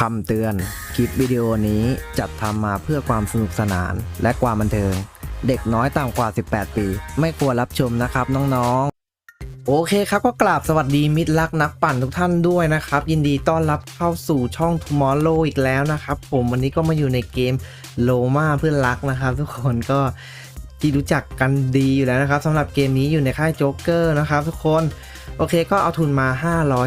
คำเตือน คลิปวิดีโอนี้จัดทำมาเพื่อความสนุกสนานและความบันเทิง เด็กน้อยต่ำกว่า 18 ปี ไม่ควรรับชมนะครับน้องๆ โอเคครับก็กราบสวัสดีมิตรรักนักปั่นทุกท่านด้วยนะครับ ยินดีต้อนรับเข้าสู่ช่อง Tomorrow อีกแล้วนะครับ ผมวันนี้ก็มาอยู่ในเกมโลมาเพื่อนรักนะครับ ทุกคนก็ ที่รู้จักกันดีอยู่แล้วนะครับสำหรับเกมนี้อยู่ในค่ายโจ๊กเกอร์นะครับทุกคนโอเคก็เอาทุนมา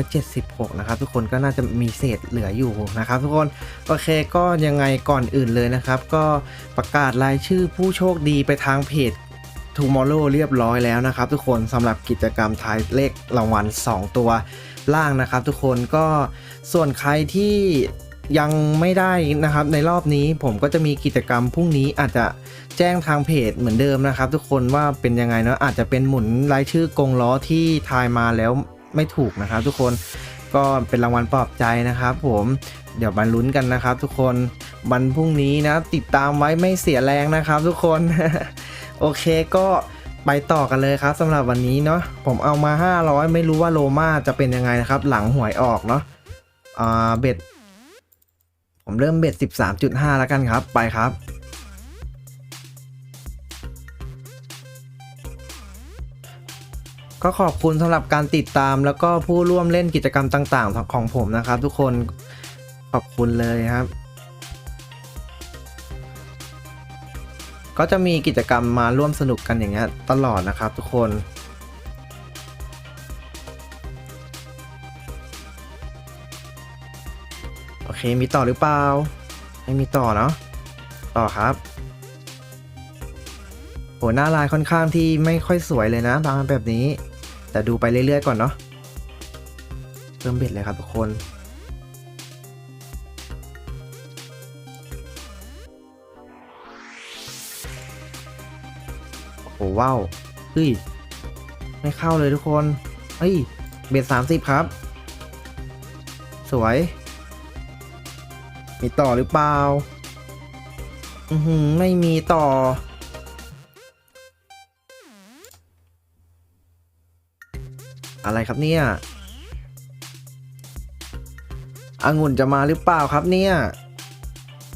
576 นะครับ ทุกคนก็น่าจะมีเศษเหลืออยู่นะครับ ทุกคนโอเคก็ยังไงก่อนอื่นเลยนะครับ ก็ประกาศรายชื่อผู้โชคดีไปทางเพจ Tomorrow เรียบร้อยแล้วนะครับ ทุกคนสำหรับกิจกรรมทายเลขรางวัล 2 ตัวล่างนะครับ ทุกคนก็ส่วนใครที่ยังไม่ได้นะครับในรอบนี้ผมก็จะมีกิจกรรมพรุ่งนี้อาจจะ แจ้งทางเพจเหมือนเดิมนะครับ ทุกคนว่าเป็นยังไงเนาะอาจจะเป็นหมุนรายชื่อกงล้อที่ทายมาแล้วไม่ถูกนะครับ ทุกคนก็เป็นรางวัลปลอบใจนะครับ ผมเดี๋ยวมาลุ้นกันนะครับ ทุกคนวันพรุ่งนี้นะ ติดตามไว้ไม่เสียแรงนะครับ ทุกคน โอเคก็ไปต่อกันเลยครับสำหรับวันนี้เนาะผมเอามา 500 ไม่รู้ว่าโลมาจะเป็นยังไงนะครับ หลังหวยออกเนาะอ่าเบ็ด ผมเริ่มเบ็ด 13.5 แล้วกันครับ ไปครับ ก็ขอบคุณสำหรับการติดตามแล้วก็ผู้ร่วมเล่นกิจกรรมต่างๆ ของผมนะครับ ทุกคนขอบคุณเลยครับ ก็จะมีกิจกรรมมาร่วมสนุกกันอย่างเงี้ยตลอดนะครับ ทุกคนโอเคมีต่อหรือเปล่า ไม่มีต่อเนาะต่อครับโหหน้าลายค่อนข้างที่ไม่ค่อยสวยเลยนะบางแบบนี้ แต่ดูไปเรื่อยๆก่อนเนาะเพิ่มเบ็ดเลยครับทุกคนโอ้ว้าวเฮ้ยไม่เข้าเลยทุกคนเฮ้ยเบ็ดสามสิบครับ สวย มีต่อหรือเปล่า อือหือไม่มีต่อ อะไรครับเนี่ยองุ่นจะมาหรือเปล่าครับเนี่ย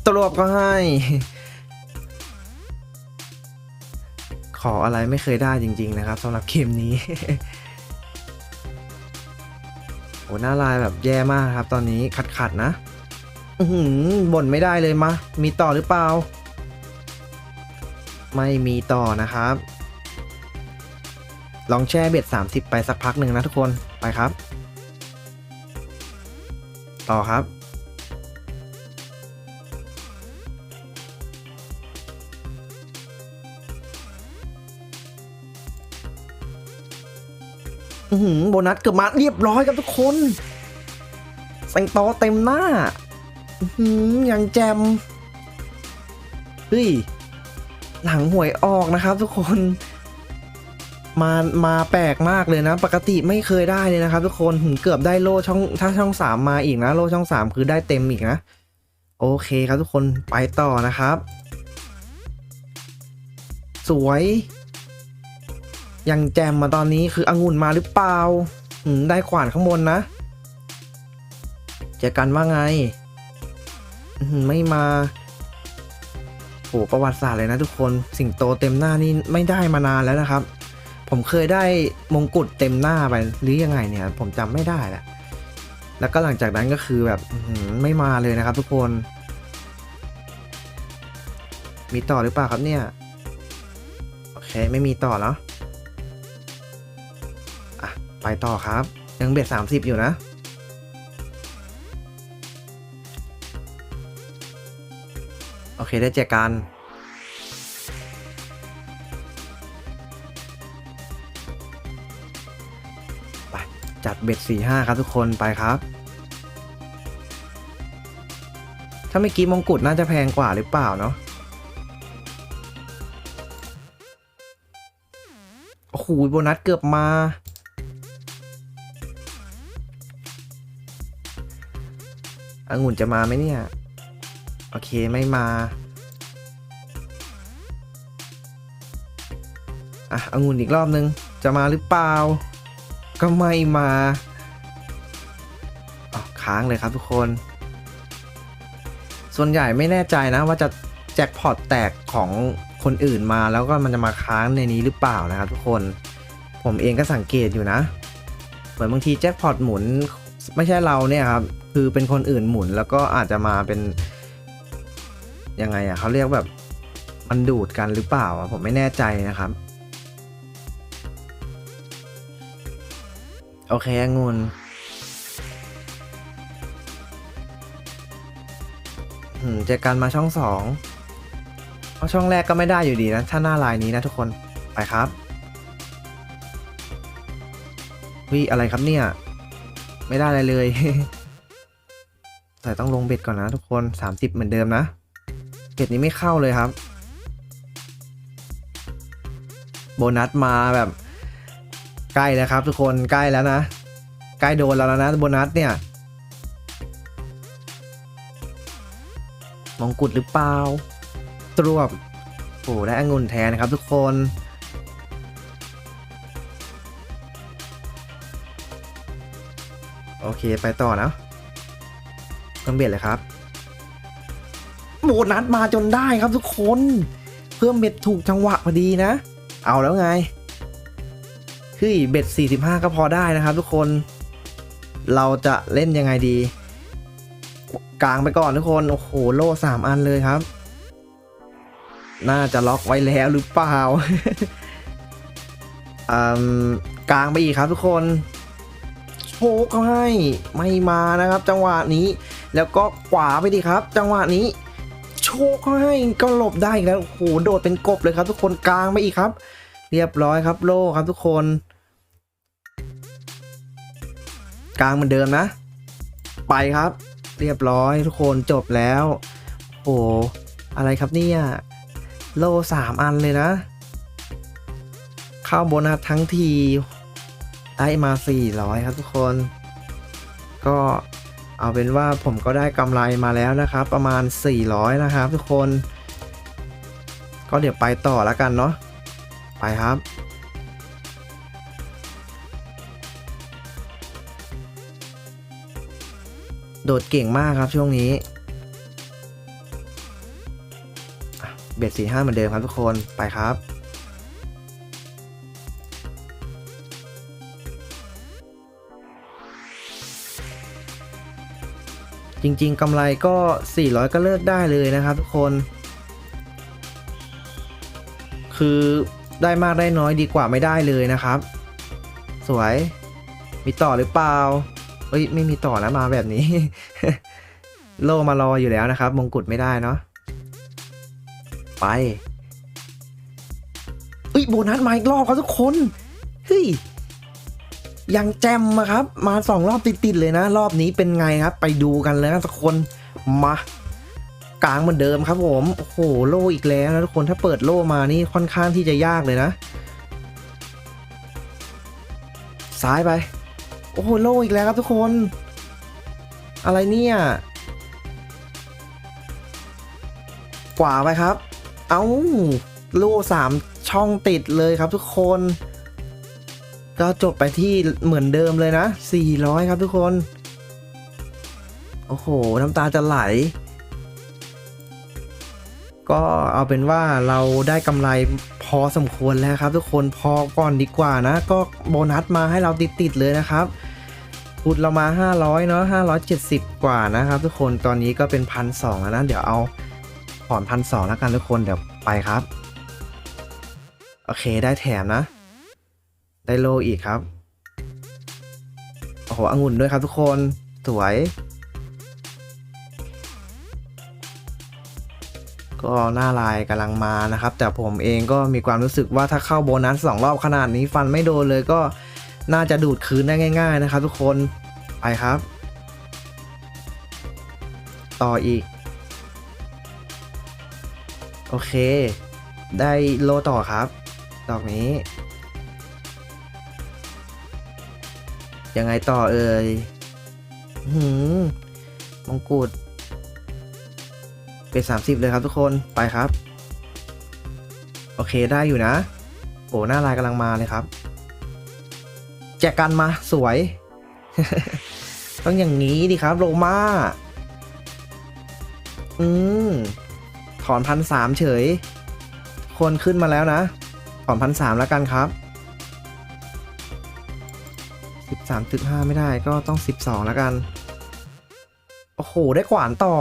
ตรวบก็ให้ ขออะไรไม่เคยได้จริง ๆ นะครับสำหรับเกมนี้ โอ้หน้าลายแบบแย่มากครับ ตอนนี้ขัดๆนะบ่นไม่ได้เลยมะ มีต่อหรือเปล่า ไม่มีต่อนะครับ ลองแช่เบ็ด 30 ไปสักพักหนึ่งนะทุกคนไปครับ ต่อครับ อือหือโบนัสเกือบมาเรียบร้อยครับทุกคนแสงตอเต็มหน้า อื้อหือยังแจมเฮ้ยหลังหวยออกนะครับทุกคน มามาแปลกมากเลยนะ ปกติไม่เคยได้เลยนะครับทุกคนหืมเกือบได้โล่ช่องถ้าช่องสามมาอีกนะ โล่ช่องสามคือได้เต็มอีกนะ โอเคครับทุกคนไปต่อนะครับ สวยยังแจมมาตอนนี้คือองุ่นมาหรือเปล่าหืมได้ขวานข้างบนนะเจอกันว่าไงไม่มาโหประวัติศาสตร์เลยนะทุกคน สิ่งโตเต็มหน้านี่ไม่ได้มานานแล้วนะครับ ผมเคยได้มงกุฎเต็มหน้าไปหรือยังไงเนี่ย ผมจำไม่ได้แหละแล้วก็หลังจากนั้นก็คือแบบไม่มาเลยนะครับทุกคน มีต่อหรือเปล่าครับเนี่ย โอเคไม่มีต่อเนาะอะไปต่อครับ ยังเบ็ดสามสิบอยู่นะ โอเคได้เจอกัน ไปจัดเบ็ดสี่ห้าครับทุกคนไปครับ ถ้าเมื่อกี้มงกุฎน่าจะแพงกว่าหรือเปล่าเนาะโอ้โหโบนัสเกือบมาองุ่นจะมาไหมเนี่ย โอเคไม่มาอะองุ่นอีกรอบนึง จะมาหรือเปล่า ก็ไม่มาค้างเลยครับทุกคน ส่วนใหญ่ไม่แน่ใจนะว่าจะแจ็คพอตแตกของคนอื่นมาแล้วก็มันจะมาค้างในนี้หรือเปล่านะครับทุกคน ผมเองก็สังเกตอยู่นะ เหมือนบางทีแจ็คพอตหมุนไม่ใช่เราเนี่ยครับ คือเป็นคนอื่นหมุนแล้วก็อาจจะมาเป็นยังไงอะเขาเรียกแบบมันดูดกันหรือเปล่าผมไม่แน่ใจนะครับ โอเคองุนเจอกันมาช่องสองเพราะช่องแรกก็ไม่ได้อยู่ดีนะ ถ้าหน้าลายนี้นะทุกคน ไปครับวิอะไรครับเนี่ย ไม่ได้อะไรเลยแต่ต้องลงเบ็ดก่อนนะทุกคน 30 เหมือนเดิมนะ เบ็ดนี้ไม่เข้าเลยครับ โบนัสมาแบบ ล้แล้วครับ ทุกคนใกล้แล้วนะ ใกล้โดนแล้วนะโบนัสเนี่ยมงกุฎหรือเปล่าตรวบโอ้ได้องุ่นแทนครับทุกคนโอเคไปต่อนะเพิ่มเบ็ดเลยครับโบนัสมาจนได้ครับทุกคน เพิ่มเบ็ดถูกจังหวะพอดีนะ เอาแล้วไง คือเบ็ด 45 ก็พอได้นะครับทุกคน เราจะเล่นยังไงดี กลางไปก่อนทุกคน โอ้โห โล่ 3 อันเลยครับ น่าจะล็อกไว้แล้วหรือเปล่าอืมกลางไปอีกครับทุกคนโชกเขาให้ไม่มานะครับ จังหวะนี้ แล้วก็ขวาไปดีครับ จังหวะนี้โชกเขาให้ก็หลบได้อีกแล้วโอ้โหโดดเป็นกบเลยครับ ทุกคนกลางไปอีกครับ เรียบร้อยครับโล่ครับทุกคน กลางเหมือนเดิมนะ ไปครับ เรียบร้อยทุกคนจบแล้ว โอ้อะไรครับเนี่ย โล่สามอันเลยนะ เข้าโบนัสทั้งทีได้มา 400 ครับทุกคน ก็เอาเป็นว่าผมก็ได้กำไรมาแล้วนะครับ ประมาณ 400 นะครับทุกคน ก็เดี๋ยวไปต่อแล้วกันเนาะไปครับ โดดเก่งมากครับช่วงนี้ เบ็ดสี่ห้าเหมือนเดิมครับทุกคนไปครับ จริงๆกำไรก็ 400 ก็เลิกได้เลยนะครับทุกคน คือได้มากได้น้อยดีกว่าไม่ได้เลยนะครับ สวย มีต่อหรือเปล่า เอ้ยไม่มีต่อนะมาแบบนี้ โลมารออยู่แล้วนะครับ มงกุฎไม่ได้เนาะไปเอ้ยโบนัสมาอีกรอบครับทุกคนเฮ้ยยังแจมอะครับ มาสองรอบติดๆเลยนะ รอบนี้เป็นไงครับ ไปดูกันเลยนะทุกคนมากลางเหมือนเดิมครับผมโอ้โหโล่อีกแล้วนะทุกคนถ้าเปิดโล่มานี่ค่อนข้างที่จะยากเลยนะ ซ้ายไป โอ้โหโล่อีกแล้วครับทุกคน อะไรเนี่ย กว่าไปครับ เอา้าโล่สามช่องติดเลยครับทุกคน ก็จบไปที่เหมือนเดิมเลยนะ 400 ครับทุกคน โอ้โห น้ำตาจะไหล ก็เอาเป็นว่าเราได้กำไร อสมควรแล้วครับ ทุกคนพอก่อนดีกว่านะ ก็โบนัสมาให้เราติดๆเลยนะครับพุดเรามา 500เนาะ570 กว่านะครับ ทุกคนตอนนี้ก็เป็นพันสแล้วนะเดี๋ยวเอาผ่อนพันสแล้วกันทุกคนเดี๋ยวไปครับ โอเคได้แถมนะ ได้โลอีกครับโอ้โหองุ่นด้วยครับทุกคนสวย ก็หน้าลายกำลังมานะครับ แต่ผมเองก็มีความรู้สึกว่าถ้าเข้าโบนัสสองรอบขนาดนี้ฟันไม่โดนเลยก็น่าจะดูดคืนได้ง่าย ๆ นะครับ ทุกคนไปครับ ต่ออีก โอเค ได้โลต่อครับ ดอกนี้ ยังไงต่อเอ่ยอื้อหืมมงกุฎ เป็น 30 เลยครับทุกคนไปครับ โอเคได้อยู่นะ โอ้หน้าลายกำลังมาเลยครับ แจกกันมาสวย ต้องอย่างนี้ดิครับโรมาอืมถอนพันสามเฉย คนขึ้นมาแล้วนะ ถอนพันสามแล้วกันครับสิบสามจุดห้าไม่ได้ก็ต้องสิบสองแล้วกัน โอ้โห ได้ขวานต่อ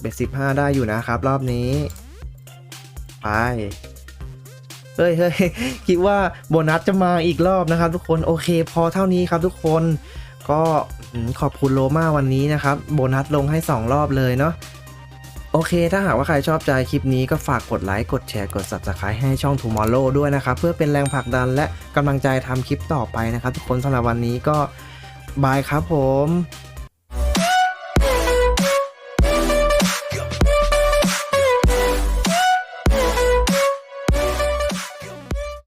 เบ็ดสิบห้าได้อยู่นะครับรอบนี้ ไปเฮ้ยเฮ้ยคิดว่าโบนัสจะมาอีกรอบนะครับ ทุกคนโอเค พอเท่านี้ครับ ทุกคนก็ขอบคุณโลมาวันนี้นะครับ โบนัสลงให้ 2 รอบเลยเนาะโอเค ถ้าหากว่าใครชอบใจคลิปนี้ก็ฝากกดไลค์ กดแชร์ กด Subscribe ให้ช่อง Tomorrow ด้วยนะครับ เพื่อเป็นแรงผลักดันและกำลังใจทำคลิปต่อไปนะครับ ทุกคนสำหรับวันนี้ก็บายครับผม